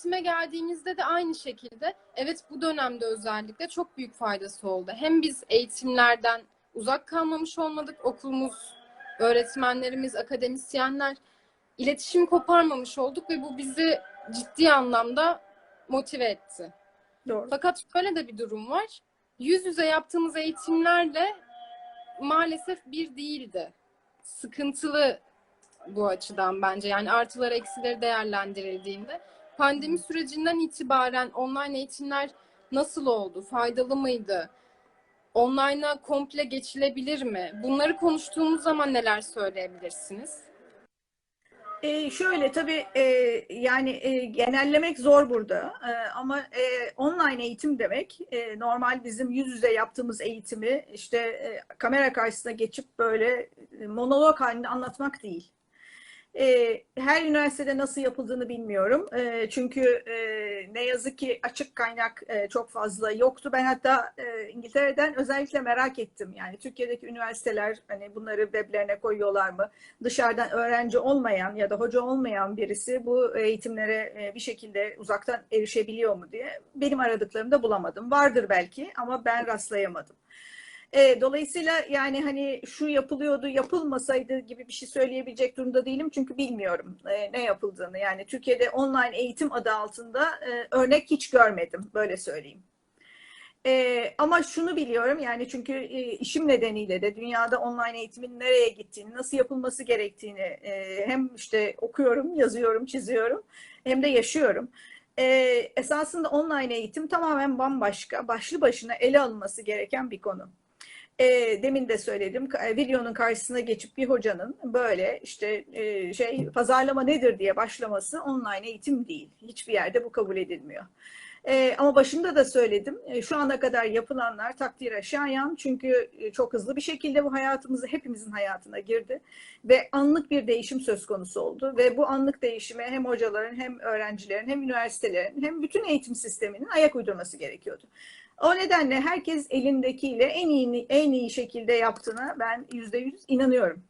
eğitime geldiğimizde de aynı şekilde evet bu dönemde özellikle çok büyük faydası oldu. Hem biz eğitimlerden uzak kalmamış olmadık. Okulumuz, öğretmenlerimiz, akademisyenler iletişim koparmamış olduk ve bu bizi ciddi anlamda motive etti. Doğru. Fakat şöyle de bir durum var. Yüz yüze yaptığımız eğitimlerle maalesef bir değildi. Sıkıntılı bu açıdan bence. Yani artıları eksileri değerlendirildiğinde. Pandemi sürecinden itibaren online eğitimler nasıl oldu? Faydalı mıydı? Online'a komple geçilebilir mi? Bunları konuştuğumuz zaman neler söyleyebilirsiniz? E, şöyle tabii e, yani e, genellemek zor burada e, ama e, online eğitim demek e, normal bizim yüz yüze yaptığımız eğitimi işte e, kamera karşısına geçip böyle e, monolog halinde anlatmak değil. E, her üniversitede nasıl yapıldığını bilmiyorum. E, çünkü e, ne yazık ki açık kaynak e, çok fazla yoktu. Ben hatta e, İngiltere'den özellikle merak ettim. Yani Türkiye'deki üniversiteler hani bunları weblerine koyuyorlar mı? Dışarıdan öğrenci olmayan ya da hoca olmayan birisi bu eğitimlere e, bir şekilde uzaktan erişebiliyor mu diye. Benim aradıklarımda bulamadım. Vardır belki ama ben rastlayamadım. E, dolayısıyla yani hani şu yapılıyordu yapılmasaydı gibi bir şey söyleyebilecek durumda değilim çünkü bilmiyorum e, ne yapıldığını. Yani Türkiye'de online eğitim adı altında e, örnek hiç görmedim böyle söyleyeyim. E, ama şunu biliyorum yani çünkü e, işim nedeniyle de dünyada online eğitimin nereye gittiğini, nasıl yapılması gerektiğini e, hem işte okuyorum, yazıyorum, çiziyorum hem de yaşıyorum. E, esasında online eğitim tamamen bambaşka, başlı başına ele alınması gereken bir konu. E, demin de söyledim videonun karşısına geçip bir hocanın böyle işte e, şey pazarlama nedir diye başlaması online eğitim değil. Hiçbir yerde bu kabul edilmiyor. E, ama başında da söyledim. E, şu ana kadar yapılanlar takdire şayan çünkü e, çok hızlı bir şekilde bu hayatımızı hepimizin hayatına girdi ve anlık bir değişim söz konusu oldu ve bu anlık değişime hem hocaların hem öğrencilerin hem üniversitelerin hem bütün eğitim sisteminin ayak uydurması gerekiyordu. O nedenle herkes elindekiyle en iyi en iyi şekilde yaptığına ben yüzde yüz inanıyorum.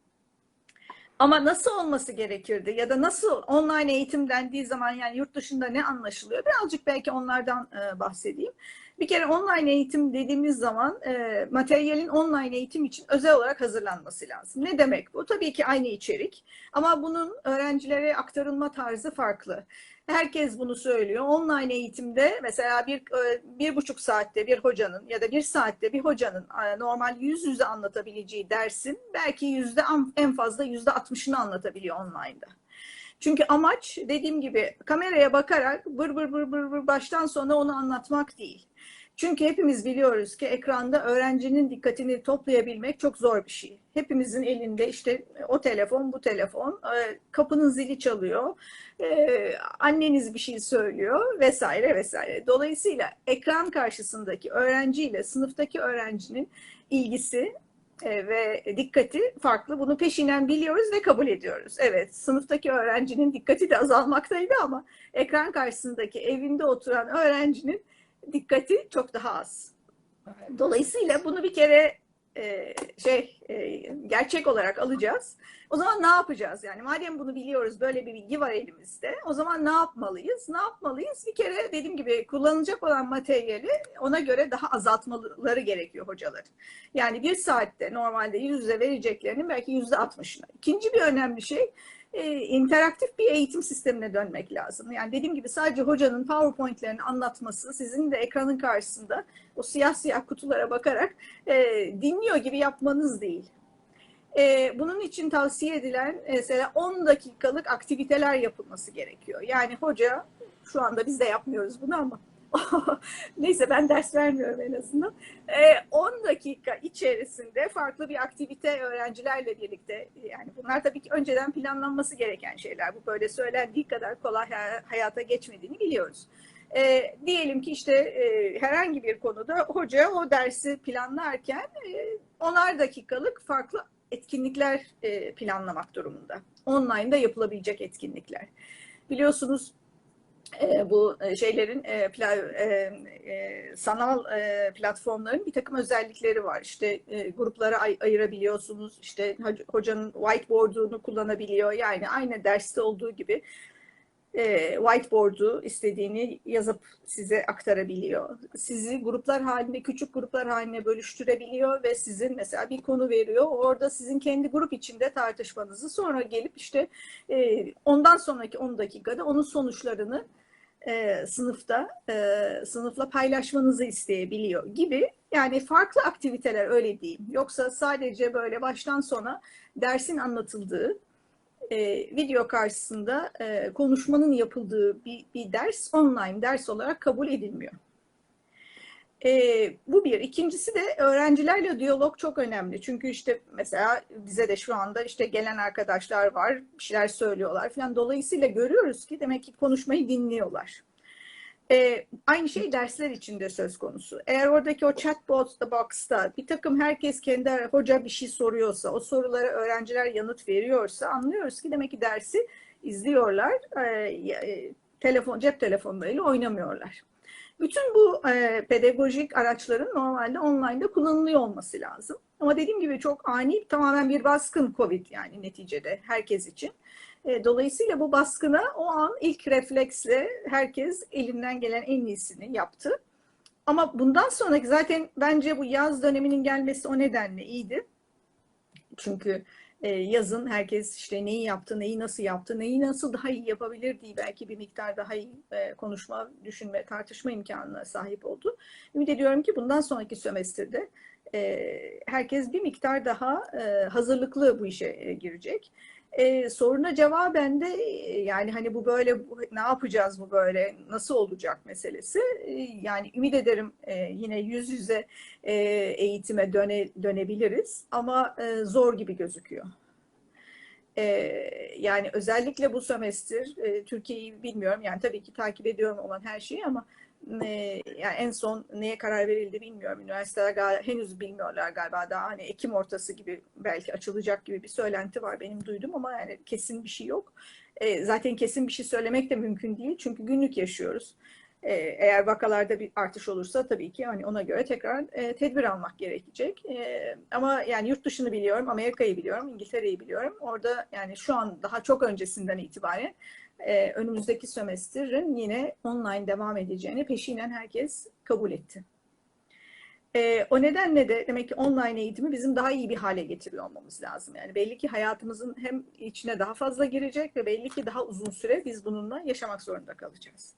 Ama nasıl olması gerekirdi ya da nasıl online eğitim dendiği zaman yani yurt dışında ne anlaşılıyor? Birazcık belki onlardan e, bahsedeyim. Bir kere online eğitim dediğimiz zaman e, materyalin online eğitim için özel olarak hazırlanması lazım. Ne demek bu? Tabii ki aynı içerik ama bunun öğrencilere aktarılma tarzı farklı. Herkes bunu söylüyor. Online eğitimde mesela bir, e, bir buçuk saatte bir hocanın ya da bir saatte bir hocanın e, normal yüz yüze anlatabileceği dersin belki yüzde en fazla yüzde altmışını anlatabiliyor online'da. Çünkü amaç dediğim gibi kameraya bakarak bır bır bır bır bır baştan sona onu anlatmak değil. Çünkü hepimiz biliyoruz ki ekranda öğrencinin dikkatini toplayabilmek çok zor bir şey. Hepimizin elinde işte o telefon, bu telefon, e, kapının zili çalıyor, e, anneniz bir şey söylüyor vesaire vesaire. Dolayısıyla ekran karşısındaki öğrenciyle sınıftaki öğrencinin ilgisi e, ve dikkati farklı. Bunu peşinen biliyoruz ve kabul ediyoruz. Evet, sınıftaki öğrencinin dikkati de azalmaktaydı ama ekran karşısındaki evinde oturan öğrencinin dikkati çok daha az. Dolayısıyla bunu bir kere e, şey e, gerçek olarak alacağız. O zaman ne yapacağız? Yani madem bunu biliyoruz, böyle bir bilgi var elimizde. O zaman ne yapmalıyız? Ne yapmalıyız? Bir kere dediğim gibi kullanılacak olan materyali ona göre daha azaltmaları gerekiyor hocalar. Yani bir saatte normalde yüz yüze vereceklerinin belki yüzde altmışına. İkinci bir önemli şey e, interaktif bir eğitim sistemine dönmek lazım. Yani dediğim gibi sadece hocanın PowerPoint'lerini anlatması, sizin de ekranın karşısında o siyah siyah kutulara bakarak e, dinliyor gibi yapmanız değil. E, bunun için tavsiye edilen mesela 10 dakikalık aktiviteler yapılması gerekiyor. Yani hoca, şu anda biz de yapmıyoruz bunu ama Neyse ben ders vermiyorum en azından. E, 10 dakika içerisinde farklı bir aktivite öğrencilerle birlikte yani bunlar tabii ki önceden planlanması gereken şeyler. Bu böyle söylendiği kadar kolay hayata geçmediğini biliyoruz. E, diyelim ki işte e, herhangi bir konuda hoca o dersi planlarken e, onar dakikalık farklı etkinlikler e, planlamak durumunda. Online'da yapılabilecek etkinlikler. Biliyorsunuz bu e, şeylerin e, e, sanal platformların bir takım özellikleri var. İşte gruplara ay, ayırabiliyorsunuz. İşte hocanın whiteboard'unu kullanabiliyor. Yani aynı derste olduğu gibi whiteboard'u istediğini yazıp size aktarabiliyor. Sizi gruplar halinde, küçük gruplar haline bölüştürebiliyor ve sizin mesela bir konu veriyor. Orada sizin kendi grup içinde tartışmanızı sonra gelip işte ondan sonraki 10 dakikada onun sonuçlarını e, sınıfta e, sınıfla paylaşmanızı isteyebiliyor gibi yani farklı aktiviteler öyle diyeyim. Yoksa sadece böyle baştan sona dersin anlatıldığı e, video karşısında e, konuşmanın yapıldığı bir, bir ders online ders olarak kabul edilmiyor. E, bu bir. İkincisi de öğrencilerle diyalog çok önemli. Çünkü işte mesela bize de şu anda işte gelen arkadaşlar var, bir şeyler söylüyorlar falan. Dolayısıyla görüyoruz ki demek ki konuşmayı dinliyorlar. E, aynı şey dersler için de söz konusu. Eğer oradaki o chat box'ta bir takım herkes kendi hoca bir şey soruyorsa, o sorulara öğrenciler yanıt veriyorsa anlıyoruz ki demek ki dersi izliyorlar, e, telefon cep telefonlarıyla oynamıyorlar. Bütün bu e, pedagojik araçların normalde online'da kullanılıyor olması lazım. Ama dediğim gibi çok ani, tamamen bir baskın COVID yani neticede herkes için. E, dolayısıyla bu baskına o an ilk refleksle herkes elinden gelen en iyisini yaptı. Ama bundan sonraki zaten bence bu yaz döneminin gelmesi o nedenle iyiydi. Çünkü e, yazın herkes işte neyi yaptı, neyi nasıl yaptı, neyi nasıl daha iyi yapabilir diye belki bir miktar daha iyi e, konuşma, düşünme, tartışma imkanına sahip oldu. Ümit ediyorum ki bundan sonraki sömestrde herkes bir miktar daha hazırlıklı bu işe girecek. Ee, soruna cevaben de yani hani bu böyle ne yapacağız bu böyle nasıl olacak meselesi. Ee, yani ümit ederim e, yine yüz yüze e, eğitime döne, dönebiliriz ama e, zor gibi gözüküyor. E, yani özellikle bu sömestr e, Türkiye'yi bilmiyorum yani tabii ki takip ediyorum olan her şeyi ama e, yani en son neye karar verildi bilmiyorum. Üniversiteler gal- henüz bilmiyorlar galiba daha hani Ekim ortası gibi belki açılacak gibi bir söylenti var benim duydum ama yani kesin bir şey yok. E, zaten kesin bir şey söylemek de mümkün değil çünkü günlük yaşıyoruz. E, eğer vakalarda bir artış olursa tabii ki hani ona göre tekrar e, tedbir almak gerekecek. E, ama yani yurt dışını biliyorum, Amerika'yı biliyorum, İngiltere'yi biliyorum. Orada yani şu an daha çok öncesinden itibaren e, önümüzdeki sömestrin yine online devam edeceğini peşinen herkes kabul etti. E, o nedenle de demek ki online eğitimi bizim daha iyi bir hale getiriyor olmamız lazım. Yani belli ki hayatımızın hem içine daha fazla girecek ve belli ki daha uzun süre biz bununla yaşamak zorunda kalacağız.